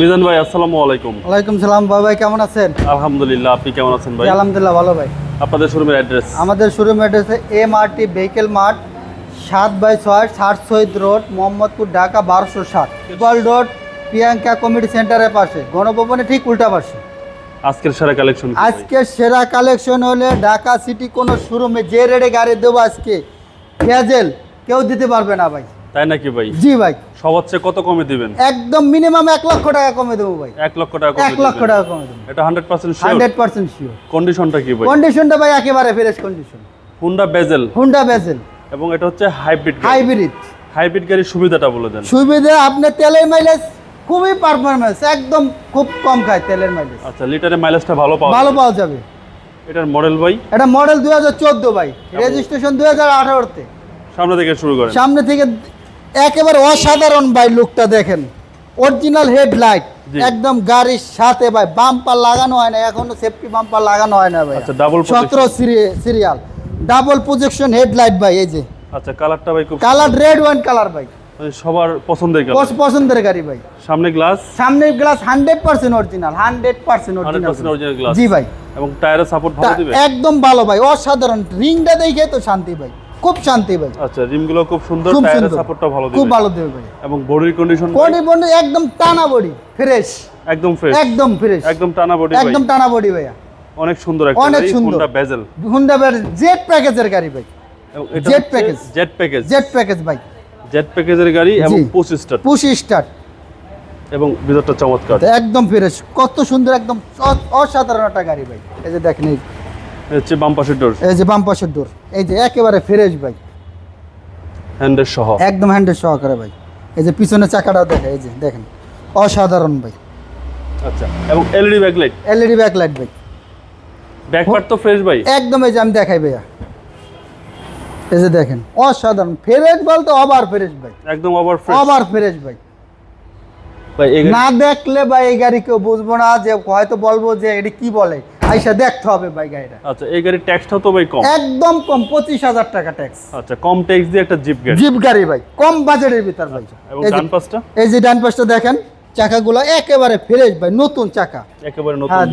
মিজান ভাই আসসালামু আলাইকুম। ওয়ালাইকুম সালাম বাবা ভাই কেমন আছেন? আলহামদুলিল্লাহ আপনি কেমন আছেন ভাই? আলহামদুলিল্লাহ ভালো ভাই। আপনাদের শোরুমের অ্যাড্রেস আমাদের শোরুম অ্যাড্রেসে M R T vehicle mart সাত বাই ছয় ষাট শহীদ রোড মোহাম্মদপুর ঢাকা বারোশো সাত। গোপাল রোড প্রিয়াঙ্কা কমিটি সেন্টারের পাশে গণভবনে ঠিক উল্টা পাশে। আজকের সেরা কালেকশন আজকে সেরা কালেকশন হলে ঢাকা সিটি কোনো শোরুমে যে রেটে গাড়ি দেবো আজকে ফেজেল কেউ দিতে পারবে না ভাই। তাই নাকি ভাই? জি ভাই। সবার চেয়ে কত কমে দিবেন? একদম মিনিমাম এক লক্ষ টাকা কমে দেবো ভাই। এক লক্ষ টাকা কমে এক লক্ষ টাকা কমে দেবো। এটা hundred percent hundred percent sure কন্ডিশনটা কি ভাই? কন্ডিশনটা ভাই একেবারে fresh condition Honda Vezel Honda Vezel এবং এটা হচ্ছে হাইব্রিড হাইব্রিড হাইব্রিড গাড়ির সুবিধাটা বলে দেন। সুবিধা আপনার তেলের মাইলেজ খুবই পারফরমেন্স একদম খুব কম খায় তেলের মাইলেজ আচ্ছা লিটারে মাইলেজটা ভালো পাওয়া ভালো পাওয়া যাবে। এটার মডেল ভাই? এটা মডেল দুই হাজার চোদ্দ ভাই। রেজিস্ট্রেশন দুই হাজার আঠারোতে। সামনে থেকে শুরু করেন। সামনে থেকে একেবারে অসাধারণ ভাই লুকটা দেখেন। Original headlight. একদম গাড়ির সাথে ভাই বাম্পার লাগানো হয় না এখনও সেফটি বাম্পার লাগানো হয় না ভাই। আচ্ছা, সতেরো সিরিয়াল ডাবল প্রজেকশন হেডলাইট ভাই এই যে। আচ্ছা কালারটা ভাই খুব কালার রেড ওয়ান কালার ভাই। সবার পছন্দের পছ- পছন্দের গাড়ি ভাই। সামনে গ্লাস সামনের glass hundred percent original hundred percent 100% original glass। জি ভাই। এবং টায়ারের সাপোর্ট ভালো দিবে? একদম ভালো ভাই অসাধারণ। রিংটা দেখে তো শান্তি ভাই। খুব শান্তি ভাই। আচ্ছা রিমগুলো খুব সুন্দর টায়ারের সাপোর্টটা ভালো খুব ভালো দেবে ভাই। এবং বডির কন্ডিশন বডি বডি একদম টানা বডি ফ্রেশ একদম ফ্রেশ একদম ফ্রেশ একদম টানা বডি একদম টানা বডি ভাইয়া। অনেক সুন্দর একটা অনেক সুন্দর। Honda বেজেল হুন্ডা বের জেট প্যাকেজের গাড়ি ভাই। Jet package। Jet package jet package ভাই। জেট প্যাকেজের গাড়ি এবং। পুশ স্টার্ট পুশি স্টার্ট এবং ভিতরটা চমৎকার। একদম ফ্রেশ কত সুন্দর একদম অসাধারণ একটা গাড়ি ভাই। এই যে দেখেন এই হচ্ছে বাম পাশের ডোর এই যে বাম পাশের ডোর এই যে একেবারে ফ্রেশ ভাই। হ্যান্ডের সহ। একদম হ্যান্ডেল সহকারে ভাই। এই যে পিছনে চাকাটাও দেখে এই যে দেখেন। অসাধারণ ভাই। আচ্ছা এবং এলইডি ব্যাকলাইট এলইডি ব্যাকলাইট ভাই। ব্যাক পার্ট তো ফ্রেশ ভাই। একদম এই যে আমি দেখাই ভাইয়া। এই যে দেখেন অসাধারণ। ফ্রেশ বলতে অবার ফ্রেশ ভাই। একদম আবার ফ্রেশ অবার ফ্রেশ ভাই। ভাই না দেখলে ভাই এই গাড়ি কেউ বুঝব না যে হয়তো বলব যে এটি কি বলে? আইসা দেখতে হবে ভাই গাড়িটা। আচ্ছা এই গাড়ির ট্যাক্সটাও তো ভাই কম। একদম কম পঁচিশ হাজার টাকা ট্যাক্স আচ্ছা কম ট্যাক্স দিয়ে একটা জিপ গাড়ি। জিপ গাড়ি ভাই কম বাজেটের ভিতর ভাই। এবং এই ডান পাশটা? এই যে ডান পাশটা দেখেন চাকাগুলো একেবারে ফ্রেশ ভাই নতুন চাকা। একেবারে নতুন হ্যাঁ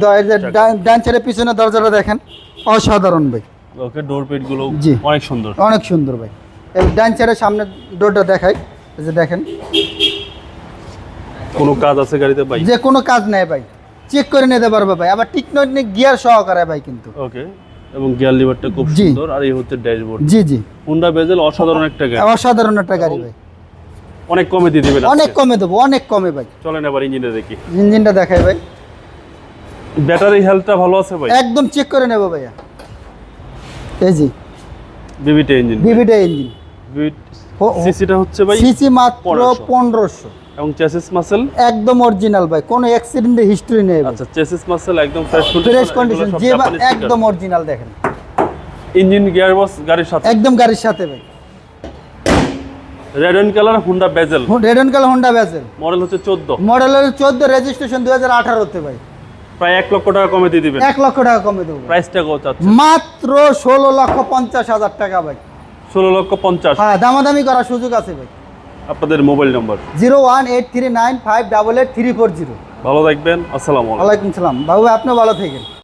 ডান- ডান পিছনে দরজাটা দেখেন অসাধারণ ভাই। ওকে ডোর পেটগুলো অনেক সুন্দর। অনেক সুন্দর ভাই। এই ডান ছেড়ে সামনে ডোরটা দেখাই এই যে দেখেন। কোনো কাজ আছে গাড়িতে ভাই? যে কোনো কাজ নেই ভাই। চেক করে নিতে পারবে ভাই। আবার টিকনটিক গিয়ার সহকারে ভাই কিন্তু। ওকে এবং গিয়ার লিভারটা খুব সুন্দর আর এই হচ্ছে ড্যাশবোর্ড জি জি। হুন্ডা বেজেল অসাধারণ একটা গাড়ি। অসাধারণ একটা গাড়ি ভাই। অনেক কমে দিয়ে দিবেন অনেক কমে দেবো অনেক কমে ভাই। চলেন এবার ইঞ্জিনে দেখি। ইঞ্জিনটা দেখাই ভাই। ব্যাটারি হেলথটা ভালো আছে ভাই? একদম চেক করে নেব ভাইয়া। এই জি বিবিটি ইঞ্জিন বিভিটা ইঞ্জিন সিসিটা হচ্ছে ভাই সিসি মাত্র 1500 পনেরোশো। এবং চেসিস মাসেল একদম অরিজিনাল ভাই কোনো অ্যাক্সিডেন্টের হিস্ট্রি নেই আচ্ছা চেসিস মাসেল একদম ফ্রেশ ফ্রেশ কন্ডিশন যে একদম অরিজিনাল দেখেন। ইঞ্জিন গিয়ার বক্স গাড়ির সাথে? একদম গাড়ির সাথে ভাই। রেড এন্ড কালার হুন্ডা বেজেল রেডন কাল হোন্ডা ব্যাসেল মডেল হচ্ছে চোদ্দ। মডেলের চোদ্দ রেজিস্ট্রেশন দু হাজার আঠারোতে ভাই। প্রায় এক লক্ষ টাকা কমে দিয়ে দিবেন। এক লক্ষ টাকা কমে দেবো। প্রাইসটা কত আছে মাত্র ষোলো লক্ষ পঞ্চাশ হাজার টাকা ভাই। ষোলো লক্ষ পঞ্চাশ। হ্যাঁ দামাদামি করার সুযোগ আছে ভাই। আপনাদের mobile number? Zero one eight three nine five double eight three four zero. ভালো থাকবেন আসসালামু আলাইকুম। সালাম। বাবু আপনিও ভালো থাকেন।